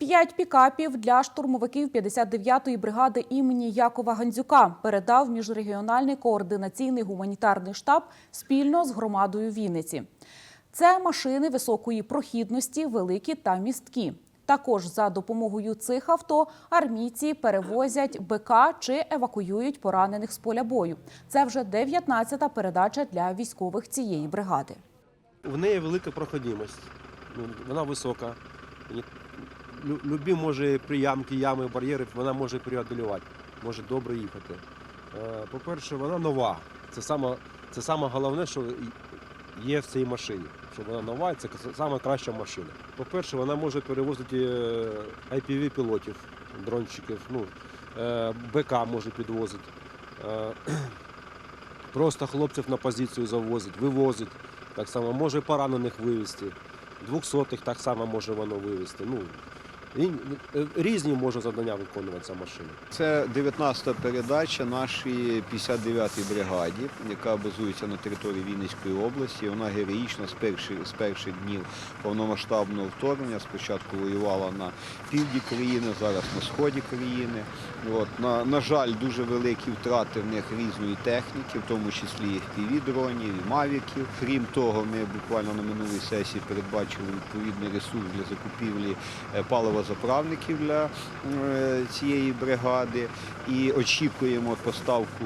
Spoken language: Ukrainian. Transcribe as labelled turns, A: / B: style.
A: П'ять пікапів для штурмовиків 59-ї бригади імені Якова Гандзюка передав міжрегіональний координаційний гуманітарний штаб спільно з громадою Вінниці. Це машини високої прохідності, великі та місткі. Також за допомогою цих авто армійці перевозять БК чи евакуюють поранених з поля бою. Це вже 19-та передача для військових цієї бригади.
B: В неї велика проходимость. Ну, Вона висока. Любі може приямки, ями, бар'єри, вона може преодолювати, може добре їхати. Е, По-перше, вона нова. Це саме, це саме головне, що є в цій машині. Що вона нова, це саме краща машина. По-перше, вона може перевозити IPV-пілотів, дрончиків, ну, е, БК може підвозити. Е, Просто хлопців на позицію завозить, вивозить. Так само може поранених вивезти. Двохсотих так само може воно вивезти. Ну, е, різні може завдання виконувати ця машина.
C: Це 19-та передача нашій 59-й бригаді, яка базується на території Вінницької області. Вона героїчно з перших, з перших днів повномасштабного вторгнення. Спочатку воювала на півдні країни, зараз на сході країни. От, на, на жаль, дуже великі втрати в них різної техніки, в тому числі і дронів, і мавіків. Крім того, ми буквально на минулій сесії передбачили відповідний ресурс для закупівлі е, паливозаправників для е, цієї бригади. І очікуємо поставку